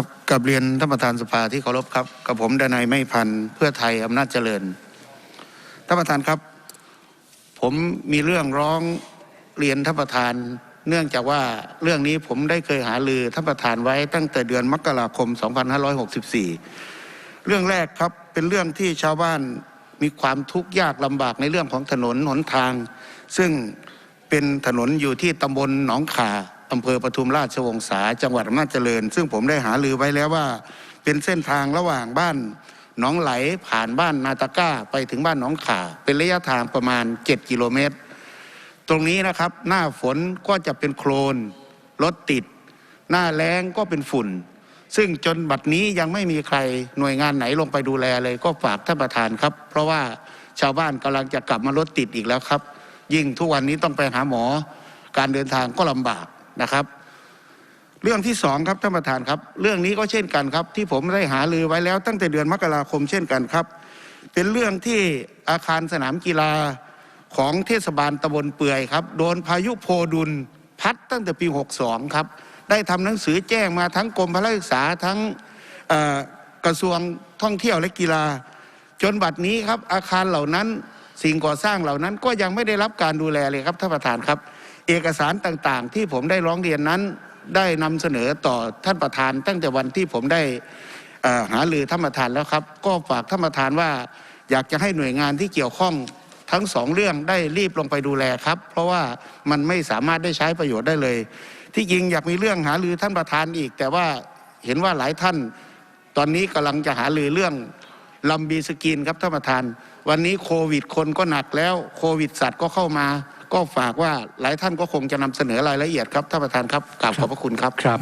ครับกับเรียนท่านประธานสภาที่เคารพครับกับผมดนายไม่พันเพื่อไทยอำนาจเจริญท่านประธานครับ ผมมีเรื่องร้องเรียนท่านประธาน เนื่องจากว่าเรื่องนี้ผมได้เคยหาลือท่านประธานไว้ตั้งแต่เดือนมกราคม 2564 เรื่องแรกครับเป็นเรื่องที่ชาวบ้านมีความทุกข์ยากลำบากในเรื่องของถนนหนทาง ซึ่งเป็นถนนอยู่ที่ตำบลหนองขา อำเภอปทุมราชวงศาจังหวัดอำนาจเจริญ ซึ่งผมได้หาลือไว้แล้วว่า เป็นเส้นทางระหว่างบ้านหนองไหลผ่านบ้านนาตาก้าไปถึงบ้านหนองขา เป็นระยะทางประมาณ 7 กิโลเมตร ตรงนี้นะครับ หน้าฝนก็จะเป็นโคลนรถติด หน้าแล้งก็เป็นฝุ่น ซึ่งจนบัดนี้ยังไม่มีใครหน่วยงานไหนลงไปดูแลเลยก็ฝากท่านประธานครับ เพราะว่าชาวบ้านกำลังจะกลับมารถติดอีกแล้วครับ ยิ่งทุกวันนี้ต้องไปหาหมอ การเดินทางก็ลำบาก นะครับ เรื่องที่สองครับท่านประธานครับ เรื่องนี้ก็เช่นกันครับ ที่ผมได้หาลือไว้แล้วตั้งแต่เดือนมกราคมเช่นกันครับ เป็นเรื่องที่อาคารสนามกีฬาของเทศบาลตำบลเปื่อยครับ โดนพายุโพดุลพัดตั้งแต่ปี 62 ครับ ได้ทำหนังสือแจ้งมาทั้งกรมพละศึกษาทั้งกระทรวงท่องเที่ยวและกีฬา จนบัดนี้ครับอาคารเหล่านั้นสิ่งก่อสร้างเหล่านั้นก็ยังไม่ได้รับการดูแลเลยครับท่านประธานครับเอกสารต่างๆ ที่ผมได้ร้องเรียนนั้นได้นำเสนอต่อท่านประธาน ตั้งแต่วันที่ผมได้หาลือท่านประธานแล้วครับ ก็ฝากท่านประธานว่า อยากจะให้หน่วยงานที่เกี่ยวข้องทั้งสองเรื่องได้รีบลงไปดูแลครับ เพราะว่ามันไม่สามารถได้ใช้ประโยชน์ได้เลย ที่จริงอยากมีเรื่องหาลือท่านประธานอีก แต่ว่าเห็นว่าหลายท่าน ตอนนี้กำลังจะหาลือเรื่องลำบีสกินครับท่านประธาน วันนี้โควิดคนก็หนักแล้วโควิดสัตว์ก็เข้ามา ก็ฝากว่าหลายท่านก็คงจะนำเสนอรายละเอียดครับท่านประธานครับกราบขอบพระคุณครับครับ